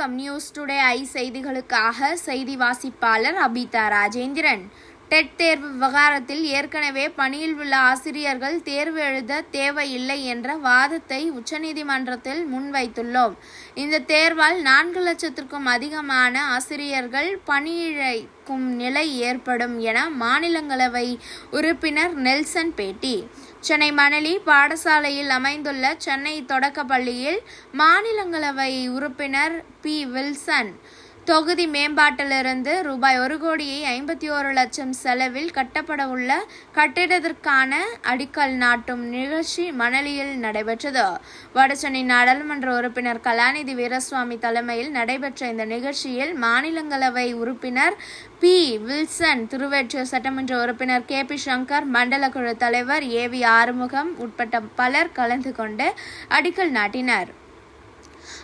வணக்கம் news today I செய்திகளுக்காக செய்தி வாசிப்பாளர் அபிதா ராஜேந்திரன். டெட் தேர்வு விவகாரத்தில் ஏற்கனவே பணியில் உள்ள ஆசிரியர்கள் தேர்வு எழுத தேவையில்லை என்ற வாதத்தை உச்சநீதிமன்றத்தில் முன்வைத்துள்ளோம். இந்த தேர்வால் நான்கு லட்சத்திற்கும் அதிகமான ஆசிரியர்கள் பணியிழைக்கும் நிலை ஏற்படும் என மாநிலங்களவை உறுப்பினர் நெல்சன் பேட்டி. சென்னை மணலி பாடசாலையில் அமைந்துள்ள சென்னை தொடக்கப்பள்ளியில் மாநிலங்களவை உறுப்பினர் பி வில்சன் தொகுதி மேம்பாட்டிலிருந்து ரூபாய் ஒரு கோடியே ஐம்பத்தி ஓரு லட்சம் செலவில் கட்டப்பட உள்ள கட்டிடத்திற்கான அடிக்கல் நாட்டும் நிகழ்ச்சி மணலியில் நடைபெற்றது. வடசென்னை நாடாளுமன்ற உறுப்பினர் கலாநிதி வீரசுவாமி தலைமையில் நடைபெற்ற இந்த நிகழ்ச்சியில் மாநிலங்களவை உறுப்பினர் பி. வில்சன் திருவெற்றியூர் சட்டமன்ற உறுப்பினர் கே. பி. சங்கர் மண்டல குழு தலைவர் ஏ. வி. ஆறுமுகம் உட்பட்ட பலர் கலந்து கொண்டு அடிக்கல் நாட்டினர்.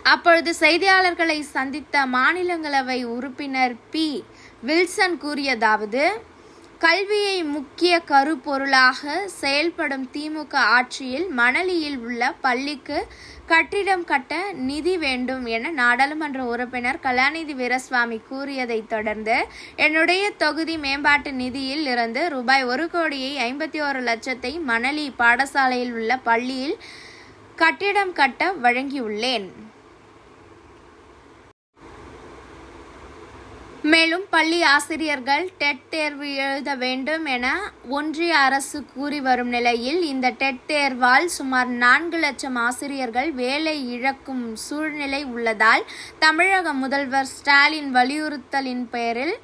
அப்பொழுது செய்தியாளர்களை சந்தித்த மாநிலங்களவை உறுப்பினர் பி வில்சன் கூறியதாவது கல்வியை முக்கிய கருப்பொருளாக செயல்படும் திமுக ஆட்சியில் மணலியில் உள்ள பள்ளிக்கு கட்டிடம் கட்ட நிதி வேண்டும் என நாடாளுமன்ற உறுப்பினர் கலாநிதி வீரசுவாமி கூறியதைத் தொடர்ந்து என்னுடைய தொகுதி மேம்பாட்டு நிதியில் இருந்து ரூபாய் ஒரு கோடியை ஐம்பத்தி ஓரு லட்சத்தை மணலி பாடசாலையில் உள்ள பள்ளியில் கட்டிடம் கட்ட வழங்கியுள்ளேன். மேலும் பள்ளி ஆசிரியர்கள் டெட் தேர்வு எழுத வேண்டும் என ஒன்றிய அரசு கூறி வரும் நிலையில் இந்த டெட் தேர்வால் சுமார் நான்கு லட்சம் ஆசிரியர்கள் வேலை இழக்கும் சூழ்நிலை உள்ளதால் தமிழக முதல்வர் ஸ்டாலின் வலியுறுத்தலின் பெயரில்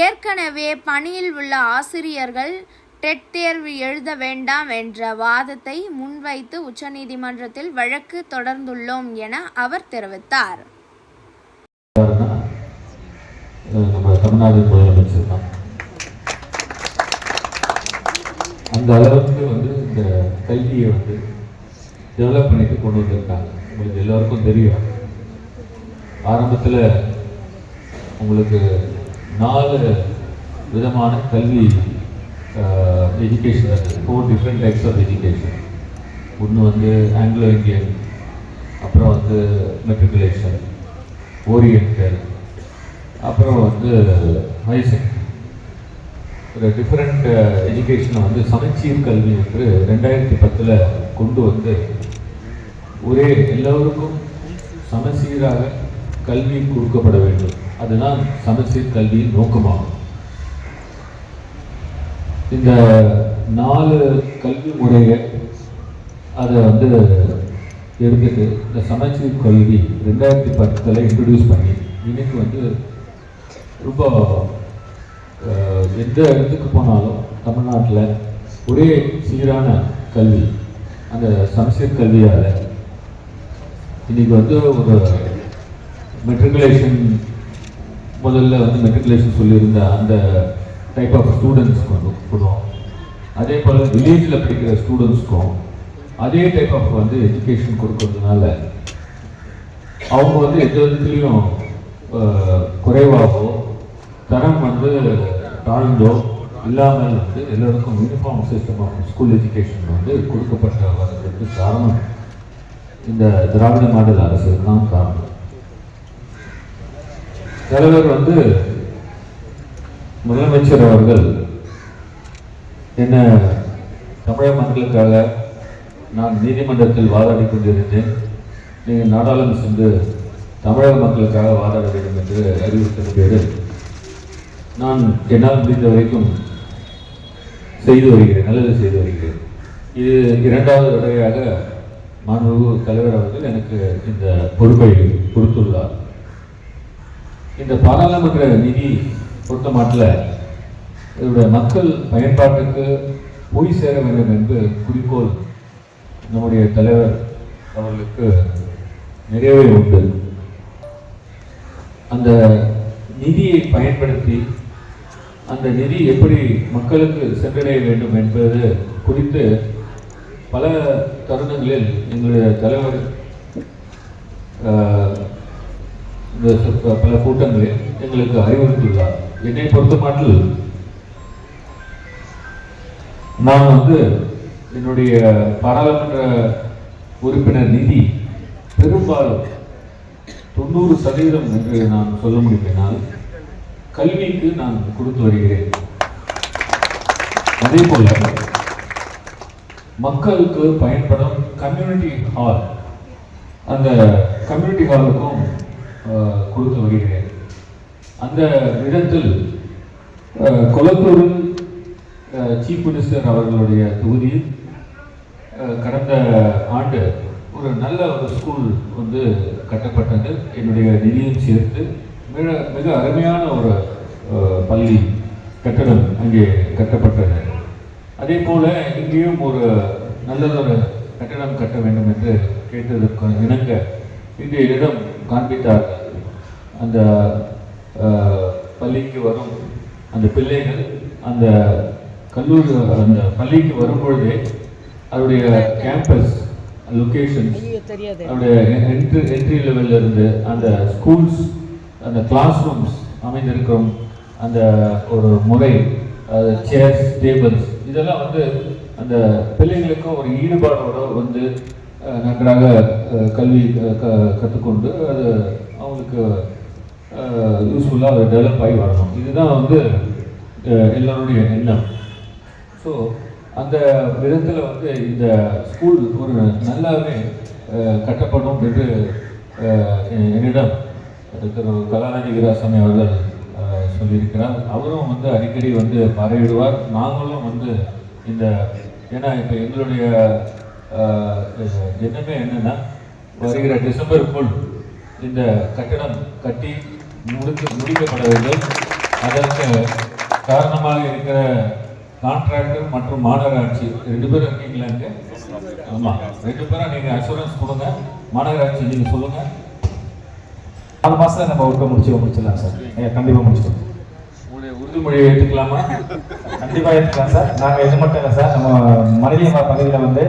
ஏற்கனவே பணியில் உள்ள ஆசிரியர்கள் டெட் தேர்வு எழுத வேண்டாம் என்ற வாதத்தை முன்வைத்து உச்சநீதிமன்றத்தில் வழக்கு தொடர்ந்துள்ளோம் என அவர் தெரிவித்தார் அஹ் நம்ம தமிழ்நாடு முதலமைச்சர் தான் அந்த அளவுக்கு வந்து இந்த கல்வியை வந்து டெவலப் பண்ணிட்டு கொண்டு வந்திருக்காங்க. உங்களுக்கு எல்லாருக்கும் தெரியும். ஆரம்பத்தில் உங்களுக்கு நாலு விதமான கல்வி எஜுகேஷன் இருக்குது four different types of education ஒன்று வந்து ஆங்கிலோ இந்தியன் அப்புறம் வந்து மெட்ரிகுலேஷன் ஓரியன்டல் அப்புறம் வந்து ஹையர் செகண்டரி ஒரு டிஃப்ரெண்ட் எஜுகேஷனை uh, வந்து சமச்சீர் கல்வி என்று ரெண்டாயிரத்தி பத்தில் கொண்டு வந்து ஒரே எல்லோருக்கும் சமச்சீராக கல்வி கொடுக்கப்பட வேண்டும். அதுதான் சமச்சீர் கல்வியின் நோக்கமாகும். இந்த நாலு கல்வி முறையை அதை வந்து எடுத்துட்டு இந்த சமச்சீர் கல்வி ரெண்டாயிரத்தி பத்தில் இன்ட்ரடியூஸ் பண்ணி இன்னைக்கு வந்து ரொம்ப எந்த இடத்துக்கு போனாலும் தமிழ்நாட்டில் ஒரே சீரான கல்வி அந்த சமச்சீர் கல்வியால் இன்றைக்கி வந்து ஒரு மெட்ரிகுலேஷன் முதல்ல வந்து மெட்ரிகுலேஷன் சொல்லியிருந்த அந்த டைப் ஆஃப் ஸ்டூடெண்ட்ஸ்க்கு வந்து கொடுக்கும் அதே போல் வில்லேஜில் படிக்கிற ஸ்டூடெண்ட்ஸ்க்கும் அதே டைப் ஆஃப் வந்து எஜுகேஷன் கொடுக்கறதுனால அவங்க வந்து எந்த விதத்துலேயும் குறைவாகவோ தரம் வந்து தாழ்ந்தோ இல்லாமல் வந்து எல்லோருக்கும் uniform system of school education வந்து கொடுக்கப்பட்ட வர்றதுக்கு காரணம். இந்த திராவிட மாடல் அரசு தான் காரணம். தலைவர் வந்து முதலமைச்சர் அவர்கள் என்ன தமிழக மக்களுக்காக நான் நீதிமன்றத்தில் வாதாடி கொண்டிருந்தேன். நீங்கள் நாடாளுமன்ற சென்று தமிழக மக்களுக்காக வாதாட வேண்டும் என்று அறிவுறுத்தின பேரில் நான் என்னால் முடிந்த வரைக்கும் செய்து வருகிறேன் நல்லது செய்து வருகிறேன். இது இரண்டாவது தடவையாக மாண்பு தலைவர் அவர்கள் எனக்கு இந்த பொறுப்பை கொடுத்துள்ளார். இந்த பாராளுமன்ற நிதி பொறுத்தமாட்டில் இதோட மக்கள் பயன்பாட்டுக்கு போய் சேர வேண்டும் என்று குறிக்கோள் நம்முடைய தலைவர் அவர்களுக்கு நிறைவே உண்டு. அந்த நிதியை பயன்படுத்தி அந்த நிதி எப்படி மக்களுக்கு சென்றடைய வேண்டும் என்பது குறித்து பல தருணங்களில் எங்களுடைய தலைவர் ஆஹ், இந்த பல கூட்டங்களில் எங்களுக்கு அறிவுறுத்தியுள்ளார். என்னை பொறுத்தமாட்டில் நான் வந்து என்னுடைய பாராளுமன்ற உறுப்பினர் நிதி பெரும்பாலும் தொண்ணூறு சதவீதம் என்று நான் சொல்ல முடியுமானால் கல்விக்கு நான் கொடுத்து வருகிறேன். அதே போல மக்களுக்கு பயன்படும் கம்யூனிட்டி ஹால் அந்த கம்யூனிட்டி ஹாலுக்கும் கொடுத்து வருகிறேன். அந்த இடத்தில் அஹ், கொளத்தூரில் சீஃப் மினிஸ்டர் அவர்களுடைய தொகுதியில் கடந்த ஆண்டு ஒரு நல்ல ஒரு ஸ்கூல் வந்து கட்டப்பட்டது. என்னுடைய நிதியும் சேர்த்து மிக மிக அருமையான ஒரு பள்ளி கட்டடம் அங்கே கட்டப்பட்டது. அதே போல இங்கேயும் ஒரு நல்லதொரு கட்டடம் கட்ட வேண்டும் என்று கேட்டதற்கு இணங்க இங்கே இடம் காண்பித்தார்கள் அந்த பள்ளிக்கு வரும் அந்த பிள்ளைகள் அந்த கல்லூரி அந்த பள்ளிக்கு வரும்பொழுதே அதனுடைய கேம்பஸ் லொகேஷன்ஸ் அதனுடைய என்ட்ரி என்ட்ரி லெவல்ல இருந்து அந்த ஸ்கூல்ஸ் அந்த கிளாஸ் ரூம்ஸ் அமைந்திருக்கும் அந்த ஒரு முறை சேர்ஸ் டேபிள்ஸ் இதெல்லாம் வந்து அந்த பிள்ளைங்களுக்கும் ஒரு ஈடுபாடோட வந்து நன்றாக கல்வி க- கற்றுக்கொண்டு அது அவங்களுக்கு யூஸ்ஃபுல்லாக அது டெவலப் ஆகி வரணும். இதுதான் வந்து எல்லோருடைய எண்ணம். ஸோ அந்த விதத்தில் வந்து இந்த ஸ்கூல் ஒரு நல்லாவே கட்டப்படும் என்று என்னிடம் திரு கலாநிதி வீராசாமி அவர்கள் சொல்லியிருக்கிறார். அவரும் வந்து அடிக்கடி வந்து பார்வையிடுவார் நாங்களும் வந்து இந்த ஏன்னா இப்போ எங்களுடைய எண்ணமே என்னென்னா வருகிற டிசம்பருக்குள் இந்த கட்டடம் கட்டி முடித்து முடிக்கப்பட வேண்டும். அதற்கு காரணமாக இருக்கிற கான்ட்ராக்டர் மற்றும் மாநகராட்சி ரெண்டு பேரும் இருக்கீங்களா ஆமாம் ரெண்டு பேரும் நீங்கள் அசூரன்ஸ் கொடுங்க. மாநகராட்சி நீங்கள் சொல்லுங்கள் நாலு மாசத்துல நம்ம ஒர்க்கை முடிச்சு முடிச்சிடலாம் சார். கண்டிப்பா முடிச்சிடலாம் உங்களுடைய உறுதிமொழியை ஏற்றுக்கலாமா? கண்டிப்பா எடுத்துக்கலாம் சார். நாங்க இது மட்டும் இல்லை சார் நம்ம மனிதமா பகுதியில் வந்து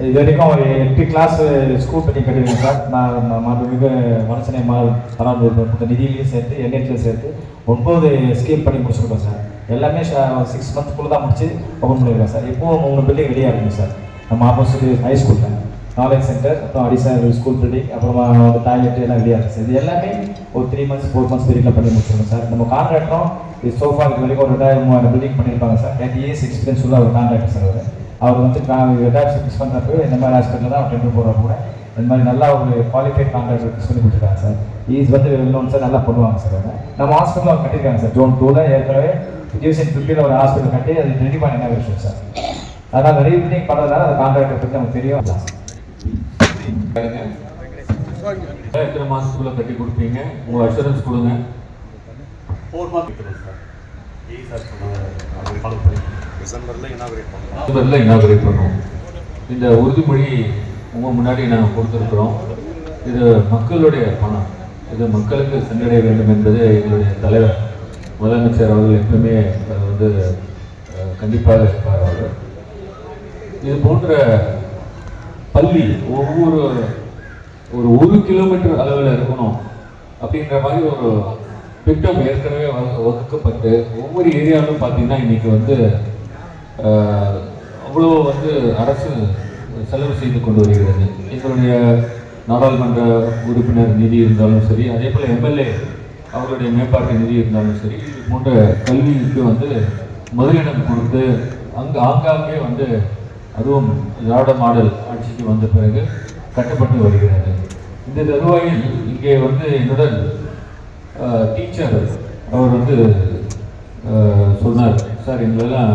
இது வரைக்கும் ஒரு எட்டு கிளாஸ் ஸ்கூல் பண்ணி கட்டிருக்கோம் சார். நான் ம- மாண்புமிகு வனசனை மால் பராமரிப்பு நிதியிலையும் சேர்த்து என்எட்லையும் சேர்த்து ஒன்பது ஸ்கீம் பண்ணி முடிச்சிருக்கோம் சார். எல்லாமே சிக்ஸ் மந்த்க்குள்ள தான் முடிச்சு ஓப்பன் பண்ணிருக்கோம் சார். இப்போ மூணு பில்டிங் ரெடியாக இருக்குங்க சார். நம்ம ஆப்போசிட் ஹை ஸ்கூலில் நாலேஜ் சென்டர் அப்புறம் அடிஷனல் ஸ்கூல் பில்டிங் அப்புறமா வந்து டாய்லெட் எல்லாம் ரெடியாக இருக்குது சார் இது எல்லாமே ஒரு த்ரீ மந்த்ஸ் ஃபோர் மந்த்ஸ் பீரியடில் பண்ணி முடிச்சிருக்கோம் சார். நம்ம கான்ட்ராக்டரும் இது சோஃபா இது வரைக்கும் ஒரு ரெண்டாயிரம் மூவாயிரம் பில்டிங் பண்ணியிருப்பாங்க சார். டென் இயர்ஸ் எக்ஸ்பீரியன்ஸ் உள்ள ஒரு கான்ட்ராக்டர் சார் அவர். அவர் வந்து ரெண்டாயிரத்தி ஃபிக்ஸ் பண்ணுறப்ப இந்த மாதிரி ஹாஸ்பிட்டல் தான் அவர் டெண்டர் போடுற கூட. இந்த மாதிரி நல்லா ஒரு குவாலிஃபைட் கான்ட்ராக்டர் ஃபிக்ஸ் பண்ணி கொடுத்துருக்காங்க சார். ஈஸ் வந்து லோன் சார் நல்லா பண்ணுவாங்க சார் அவங்க நம்ம ஹாஸ்பிட்டல் அவங்க கட்டியிருக்காங்க சார். ஜோன் டூவில் ஏற்கனவே டிவிஷன் ஃபிஃப்டியில் ஒரு ஹாஸ்பிட்டல் கட்டி அது ரெடி பண்ண என்ன விஷயம் சார்? அதனால் நிறைய பண்ணுறதுனால அந்த கான்ட்ராக்டர் பற்றி நமக்கு தெரியும். சார் எத்தனை மாதத்துக்குள்ளே கட்டி கொடுப்பீங்க? உங்கள் அசூரன்ஸ் கொடுங்க. ஃபோர் மந்த் சார் டிசம்பரில் இனாகிரேட் பண்ணலாம் டிசம்பரில் இனாகரேட் பண்ணுவோம் இந்த உறுதிமொழி உங்கள் முன்னாடி நாங்கள் கொடுத்துருக்குறோம். இது மக்களுடைய பணம். இது மக்களுக்கு சென்றடைய வேண்டும் என்பது எங்களுடைய தலைவர் முதலமைச்சர் அவர்கள் எப்பவுமே அதை வந்து கண்டிப்பாக இருப்பார் அவர். இது போன்ற பள்ளி ஒவ்வொரு ஒரு ஒரு கிலோமீட்டர் அளவில் இருக்கணும் அப்படின்ற மாதிரி ஒரு திட்டம் ஏற்கனவே வகு- வகுக்கப்பட்டு ஒவ்வொரு ஏரியாவிலும் பார்த்தீங்கன்னா இன்னைக்கு வந்து அவ்வளோ வந்து அரசு செலவு செய்து கொண்டு வருகிறது. எங்களுடைய நாடாளுமன்ற உறுப்பினர் நிதி இருந்தாலும் சரி அதே போல் எம்எல்ஏ அவருடைய மேம்பாட்டு நிதி இருந்தாலும் சரி இது போன்ற கல்விக்கு வந்து முதலிடம் கொடுத்து அங்கு ஆங்காங்கே வந்து அதுவும் திராவிட மாடல் ஆட்சிக்கு வந்த பிறகு கட்டப்பட்டு வருகிறது. இந்த தருவாயில் இங்கே வந்து என்னுடன் டீச்சர் அவர் வந்து சொன்னார். சார் எங்களெல்லாம்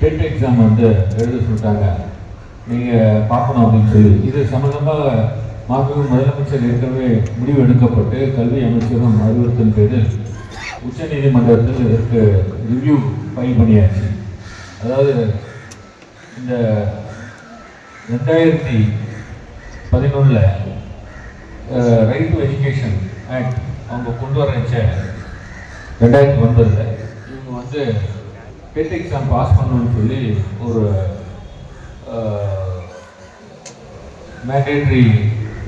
டெட் எக்ஸாம் வந்து எழுத சொல்லிட்டாங்க. நீங்கள் பார்க்கணும் அப்படின்னு சொல்லி. இது சம்மந்தமாக மாண்புமிகு முதலமைச்சர் ஏற்கனவே முடிவு எடுக்கப்பட்டு கல்வி அமைச்சரும் அறிவுறுத்தல் பேரில் உச்சநீதிமன்றத்தில் இதற்கு ரிவ்யூ ஃபைல் பண்ணியாச்சு. அதாவது இந்த ரெண்டாயிரத்தி பதினொன்றில் ரைட் டு எஜுகேஷன் ஆக்ட் அவங்க கொண்டு வர வச்ச ரெண்டாயிரத்தி ஒன்பதில் இவங்க வந்து டெட் எக்ஸாம் பாஸ் பண்ணணும்னு சொல்லி ஒரு மேண்டேட்ரி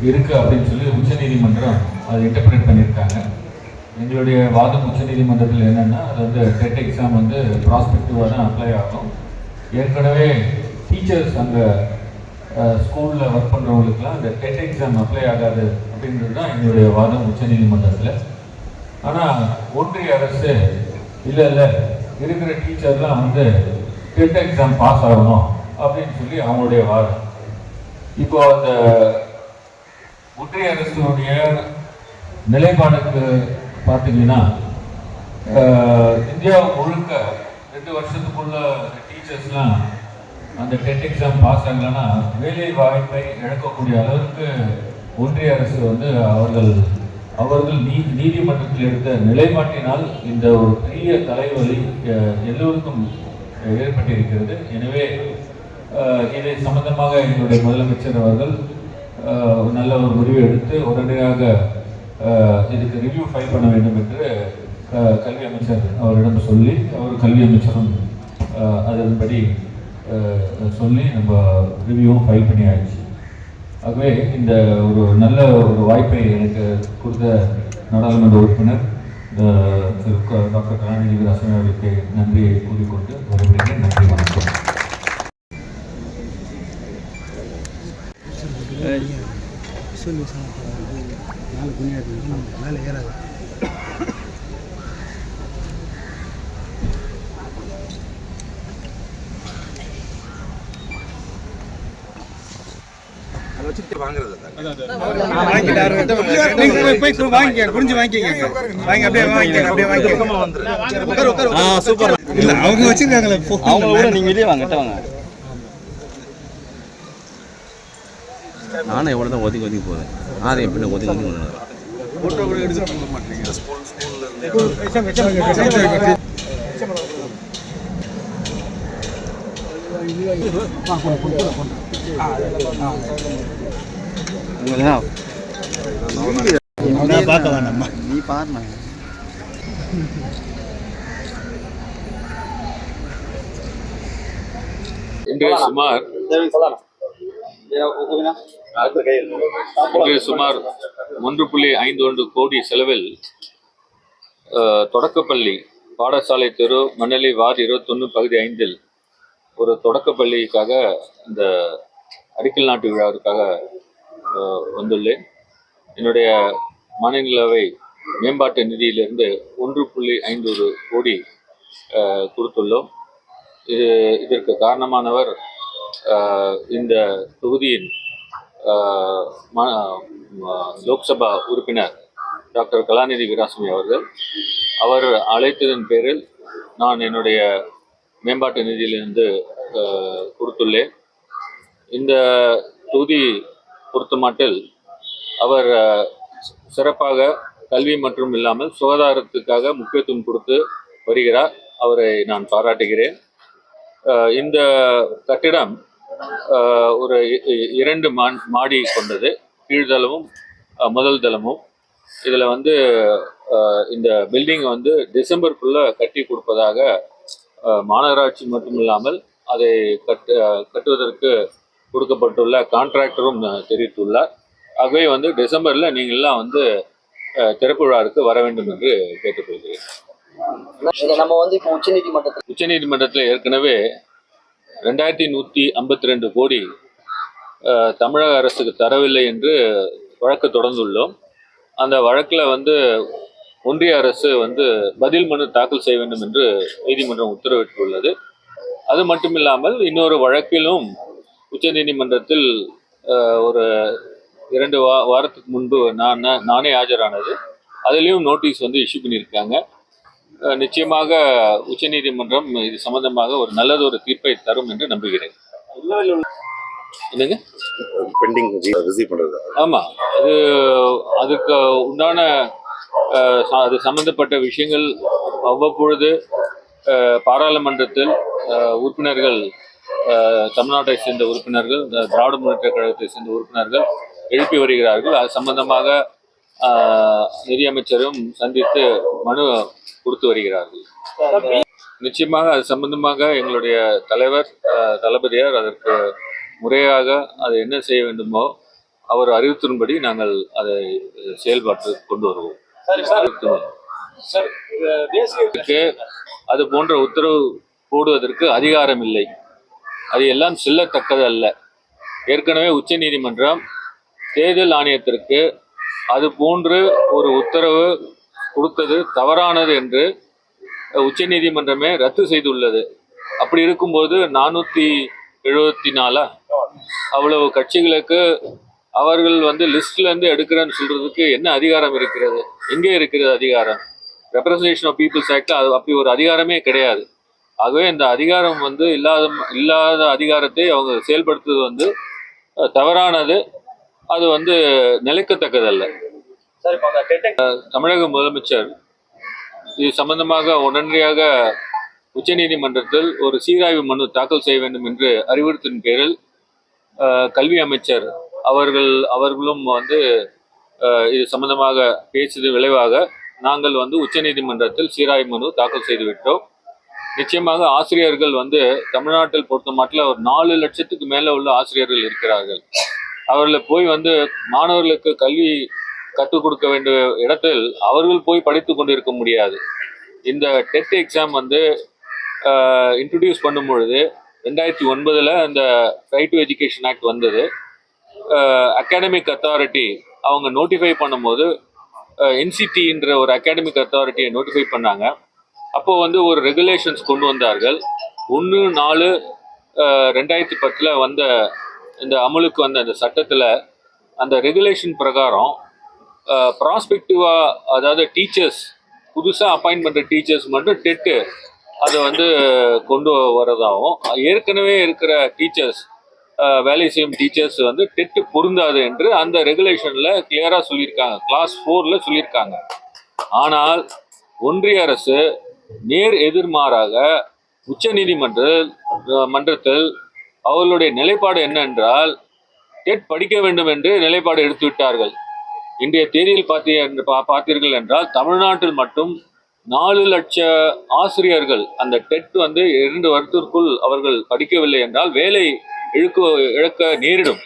இருக்குது அப்படின்னு சொல்லி உச்சநீதிமன்றம் அதை இன்டர்பிரேட் பண்ணியிருக்காங்க. எங்களுடைய வாதம் உச்சநீதிமன்றத்தில் என்னென்னா அது வந்து டெட் எக்ஸாம் வந்து ப்ராஸ்பெக்டிவாக தான் அப்ளை ஆகும். ஏற்கனவே டீச்சர்ஸ் அங்கே ஸ்கூலில் ஒர்க் பண்ணுறவங்களுக்குலாம் இந்த டெட் எக்ஸாம் அப்ளை ஆகாது அப்படின்றது தான் எங்களுடைய வாதம் உச்சநீதிமன்றத்தில். ஆனால் ஒன்றிய அரசு இல்லை இல்லை இருக்கிற டீச்சர்லாம் வந்து டெட் எக்ஸாம் பாஸ் ஆகணும் அப்படின்னு சொல்லி அவங்களுடைய வாதம். இப்போ அந்த ஒன்றிய அரசுடைய நிலைப்பாடுக்கு பார்த்தீங்கன்னா இந்தியா முழுக்க ரெண்டு வருஷத்துக்குள்ள டீச்சர்ஸ்லாம் அந்த டெட் எக்ஸாம் பாஸ் ஆகலைன்னா வேலை வாய்ப்பை இழக்கக்கூடிய அளவுக்கு ஒன்றிய அரசு வந்து அவர்கள் அவர்கள் நீ நீதிமன்றத்தில் எடுத்த நிலைப்பாட்டினால் இந்த ஒரு பெரிய தலைவலி எல்லோருக்கும் ஏற்பட்டிருக்கிறது. எனவே இதை சம்பந்தமாக எங்களுடைய முதலமைச்சர் அவர்கள் நல்ல ஒரு முடிவு எடுத்து உடனடியாக இதுக்கு ரிவ்யூ ஃபைல் பண்ண வேண்டும் என்று கல்வி அமைச்சர் அவரிடம் சொல்லி அவர் கல்வி அமைச்சரும் அதன்படி சொல்லி நம்ம ரிவ்யூவும் ஃபைல் பண்ணி ஆயிடுச்சு. ஆகவே இந்த ஒரு நல்ல ஒரு வாய்ப்பை எனக்கு கொடுத்த நாடாளுமன்ற உறுப்பினர் திரு டாக்டர் கலாநிதி வீராசன் அவருக்கு நன்றியை கூறிக்கொண்டு வருகிறேன் நன்றி வணக்கம். சொல்லி போய் நாலு மணி வாங்கிக்க குறிஞ்சு ஏறாது. சூப்பர் இல்ல அவங்க வச்சிருக்காங்களே அவங்கள விட நீங்க வெளியே வாங்க வாங்க நானும் எவ்வளோ தான் ஒதுங்கி ஒதுங்கி போகிறேன் ஆறு எப்படி ஒதுங்கி ஒதுங்கி போனேன் பார்க்க நீ பாருண்ணா இங்கே சுமார் இன்று சுமார் ஒன்று புள்ளி ஐந்து ஒன்று கோடி செலவில் தொடக்கப்பள்ளி பாடசாலை தெரு மணலி வார் இருபத்தொன்று பகுதி ஐந்தில் ஒரு தொடக்கப்பள்ளிக்காக இந்த அடிக்கல் நாட்டு விழாவிற்காக வந்துள்ளேன். என்னுடைய மாநிலங்களவை மேம்பாட்டு நிதியிலிருந்து ஒன்று புள்ளி ஐந்து கோடி கொடுத்துள்ளோம். இது இதற்கு காரணமானவர் இந்த தொகுதியின் ம- லோக்சபா உறுப்பினர் டாக்டர் கலாநிதி வீராசுமி அவர்கள். அவர் அழைத்ததன் பேரில் நான் என்னுடைய மேம்பாட்டு நிதியிலிருந்து கொடுத்துள்ளேன். இந்த தொகுதி பொறுத்தமட்டில் அவர் சிறப்பாக கல்வி மற்றும் இல்லாமல் சுகாதாரத்துக்காக முக்கியத்துவம் கொடுத்து வருகிறார். அவரை நான் பாராட்டுகிறேன். இந்த கட்டிடம் ஒரு இரண்டு மா- மாடி கொண்டது. கீழ்தளமும் முதல் தளமும். இதில் வந்து இந்த பில்டிங் வந்து டிசம்பருக்குள்ளே கட்டி கொடுப்பதாக மாநகராட்சி மட்டும் இல்லாமல் அதை கட்டு கட்டுவதற்கு கொடுக்கப்பட்டுள்ள கான்ட்ராக்டரும் தெரிவித்துள்ளார். ஆகவே வந்து டிசம்பரில் நீங்கள்லாம் வந்து திறப்பு விழாவுக்கு வர வேண்டும் என்று கேட்டுக்கொள்கிறேன். நம்ம வந்து இப்போ உச்சநீதிமன்றத்தில் உச்சநீதிமன்றத்தில் ஏற்கனவே ரெண்டாயிரத்தி நூற்றி ஐம்பத்தி ரெண்டு கோடி தமிழக அரசுக்கு தரவில்லை என்று வழக்கு தொடர்ந்துள்ளோம். அந்த வழக்கில் வந்து ஒன்றிய அரசு வந்து பதில் மனு தாக்கல் செய்ய வேண்டும் என்று நீதிமன்றம் உத்தரவிட்டுள்ளது. அது மட்டும் இல்லாமல் இன்னொரு வழக்கிலும் உச்சநீதிமன்றத்தில் ஒரு இரண்டு வா வாரத்துக்கு முன்பு நான் நானே ஆஜரானது. அதுலேயும் நோட்டீஸ் வந்து இஷ்யூ பண்ணியிருக்காங்க. நிச்சயமாக உச்சநீதிமன்றம் இது சம்பந்தமாக ஒரு நல்லதொரு தீர்ப்பை தரும் என்று நம்புகிறேன். என்னங்க? பெண்டிங் ரிசீவ் பண்றது? ஆமா. அது அதுக்கு உண்டான அது சம்பந்தப்பட்ட விஷயங்கள் அவ்வப்பொழுது பாராளுமன்றத்தில் உறுப்பினர்கள் தமிழ்நாட்டை சேர்ந்த உறுப்பினர்கள் திராவிட முன்னேற்ற கழகத்தை சேர்ந்த உறுப்பினர்கள் எழுப்பி வருகிறார்கள். அது சம்பந்தமாக நிதியமைச்சரும் சந்தித்து மனு கொடுத்து வருகிறார்கள். நிச்சயமாக அது சம்பந்தமாக எங்களுடைய தலைவர் தளபதியார் அதற்கு முறையாக அதை என்ன செய்ய வேண்டுமோ அவர் அறிவித்தின்படி நாங்கள் அதை அஹ், செயல்பாட்டுக்கு கொண்டு வருவோம். அது போன்ற உத்தரவு போடுவதற்கு அதிகாரம் இல்லை. அது எல்லாம் செல்லத்தக்கது அல்ல ஏற்கனவே உச்சநீதிமன்றம் தேர்தல் ஆணையத்திற்கு அது போன்று ஒரு உத்தரவு கொடுத்தது தவறானது என்று உச்ச நீதிமன்றமே ரத்து செய்துள்ளது. அப்படி இருக்கும்போது நானூற்றி எழுபத்தி நாலா அவ்வளவு கட்சிகளுக்கு அவர்கள் வந்து லிஸ்ட்லேருந்து எடுக்கிறேன்னு சொல்கிறதுக்கு என்ன அதிகாரம் இருக்கிறது? எங்கே இருக்கிறது அதிகாரம்? ரெப்ரசன்டேஷன் ஆஃப் பீப்புள்ஸ் ஆக்ட் அது அப்படி ஒரு அதிகாரமே கிடையாது. ஆகவே இந்த அதிகாரம் வந்து இல்லாத இல்லாத அதிகாரத்தை அவங்க செயல்படுத்துவது வந்து தவறானது. அது வந்து நிலைக்கத்தக்கதல்ல. தமிழக முதலமைச்சர் இது சம்பந்தமாக உடனடியாக உச்சநீதிமன்றத்தில் ஒரு சீராய்வு மனு தாக்கல் செய்ய வேண்டும் என்று அறிவுறுத்தின் பேரில் கல்வி அமைச்சர் அவர்கள் அவர்களும் வந்து இது சம்பந்தமாக பேசியது விளைவாக நாங்கள் வந்து உச்சநீதிமன்றத்தில் சீராய்வு மனு தாக்கல் செய்து விட்டோம் நிச்சயமாக ஆசிரியர்கள் வந்து தமிழ்நாட்டில் பொறுத்த மட்டும் ஒரு நாலு லட்சத்துக்கு மேலே உள்ள ஆசிரியர்கள் இருக்கிறார்கள். அவர்களை போய் வந்து மாணவர்களுக்கு கல்வி கற்றுக் கொடுக்க வேண்டிய இடத்தில் அவர்கள் போய் படித்து கொண்டிருக்க முடியாது. இந்த டெட் எக்ஸாம் வந்து இன்ட்ரடியூஸ் பண்ணும் பொழுது ரெண்டாயிரத்தி ஒன்பதில் அந்த ரைட் டு எஜுகேஷன் ஆக்ட் வந்தது. அகாடமிக் அத்தாரிட்டி அவங்க நோட்டிஃபை பண்ணும்போது என்சிடின்ற ஒரு அகாடமிக் அத்தாரிட்டியை நோட்டிஃபை பண்ணாங்க. அப்போ வந்து ஒரு ரெகுலேஷன்ஸ் கொண்டு வந்தார்கள். ஒன்று நாலு ரெண்டாயிரத்தி பத்தில் வந்த இந்த அமலுக்கு வந்த அந்த சட்டத்தில் அந்த ரெகுலேஷன் பிரகாரம் ப்ராஸ்பெக்டிவாக அதாவது டீச்சர்ஸ் புதுசாக அப்பாயின் பண்ணுற டீச்சர்ஸ் மட்டும் டெட்டு அதை வந்து கொண்டு வரதாகவும் ஏற்கனவே இருக்கிற டீச்சர்ஸ் வேலை செய்யும் டீச்சர்ஸ் வந்து டெட்டு பொருந்தாது என்று அந்த ரெகுலேஷனில் கிளியராக சொல்லியிருக்காங்க. கிளாஸ் ஃபோரில் சொல்லியிருக்காங்க. ஆனால் ஒன்றிய அரசு நேர் எதிர்மாறாக உச்ச நீதிமன்ற மன்றத்தில் அவர்களுடைய நிலைப்பாடு என்னென்றால் டெட் படிக்க வேண்டும் என்று நிலைப்பாடு எடுத்து விட்டார்கள். இன்றைய தேதியில் பார்த்தீர்கள் பா- பார்த்தீர்கள் என்றால் தமிழ்நாட்டில் மட்டும் நாலு லட்ச ஆசிரியர்கள் அந்த டெட் வந்து இரண்டு வருடத்திற்குள் அவர்கள் படிக்கவில்லை என்றால் வேலை இழுக்க இழக்க நேரிடும்.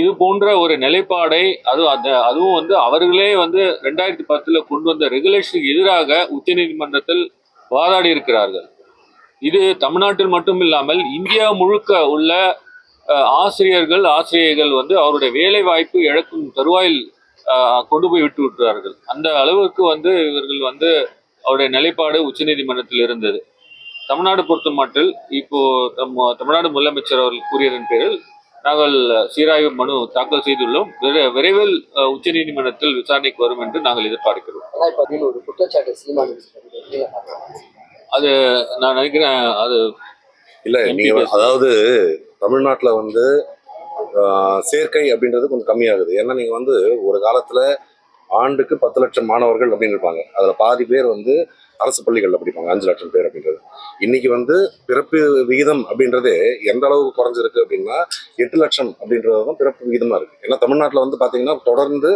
இது போன்ற ஒரு நிலைப்பாடை அது அந்த அதுவும் வந்து அவர்களே வந்து ரெண்டாயிரத்தி பத்தில் கொண்டு வந்த ரெகுலேஷனுக்கு எதிராக உச்சநீதிமன்றத்தில் வாதாடி இருக்கிறார்கள். இது தமிழ்நாட்டில் மட்டும் இல்லாமல் இந்தியா முழுக்க உள்ள ஆசிரியர்கள் ஆசிரியர்கள் வந்து அவருடைய வேலை வாய்ப்பு இழக்கும் தருவாயில் கொண்டு போய் விட்டு விட்டார்கள். அந்த அளவுக்கு வந்து இவர்கள் வந்து அவருடைய நிலைப்பாடு உச்சநீதிமன்றத்தில் இருந்தது. தமிழ்நாடு பொறுத்த மட்டில் இப்போ தமிழ்நாடு முதலமைச்சர் அவர்கள் கூறியதன் பேரில் நாங்கள் சீராய்வு மனு தாக்கல் செய்துள்ளோம் விரை- விரைவில் அஹ், உச்சநீதிமன்றத்தில் விசாரணைக்கு வரும் என்று நாங்கள் எதிர்பார்க்கிறோம்? அது நான் நினைக்கிறேன் அது இல்ல நீங்க MPBS. அதாவது தமிழ்நாட்டுல வந்து சேர்க்கை அப்படின்றது கொஞ்சம் கம்மியாகுது ஏன்னா நீங்க வந்து ஒரு காலத்துல ஆண்டுக்கு பத்து லட்சம் மாணவர்கள் அப்படின்னு இருப்பாங்க அதுல பாதி பேர் வந்து அரசு பள்ளிகளில் படிப்பாங்க அஞ்சு லட்சம் பேர் அப்படின்றது. இன்னைக்கு வந்து பிறப்பு விகிதம் அப்படின்றதே எந்த அளவுக்கு குறைஞ்சிருக்கு அப்படின்னா எட்டு லட்சம் அப்படின்றது தான் பிறப்பு விகிதமாக இருக்குது ஏன்னா தமிழ்நாட்டில் வந்து பார்த்தீங்கன்னா தொடர்ந்து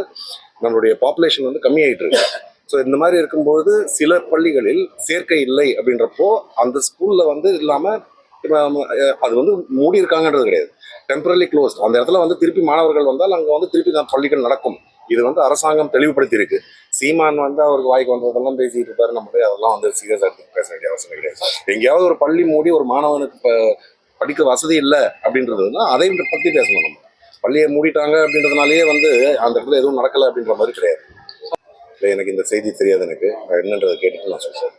நம்மளுடைய பாப்புலேஷன் வந்து கம்மியாயிட்டு இருக்கு. ஸோ இந்த மாதிரி இருக்கும்போது சில பள்ளிகளில் சேர்க்கை இல்லை அப்படின்றப்போ அந்த ஸ்கூலில் வந்து இல்லாமல் அது வந்து மூடி இருக்காங்கன்றது கிடையாது. டெம்பரரி க்ளோஸ் அந்த இடத்துல வந்து திருப்பி மாணவர்கள் வந்தால் அங்கே வந்து திருப்பி பள்ளிகள் நடக்கும். இது வந்து அரசாங்கம் தெளிவுபடுத்தி இருக்கு சீமான் வந்து அவருக்கு வாய்க்கு வந்ததெல்லாம் பேசிட்டு இருப்பாரு. நம்ம போய் அதெல்லாம் வந்து சீரியஸ் எடுத்து பேச வேண்டிய அவசியம் கிடையாது. எங்கேயாவது ஒரு பள்ளி மூடி ஒரு மாணவனுக்கு படிக்க வசதி இல்லை அப்படின்றதுன்னா அதை பற்றி பேசணும் நம்ம. பள்ளியை மூடிட்டாங்க அப்படின்றதுனாலயே வந்து அந்த இடத்துல எதுவும் நடக்கலை அப்படின்ற மாதிரி கிடையாது. இல்லை எனக்கு இந்த செய்தி தெரியாது எனக்கு. என்னன்றதை கேட்டுட்டு நான் சொல்றேன்.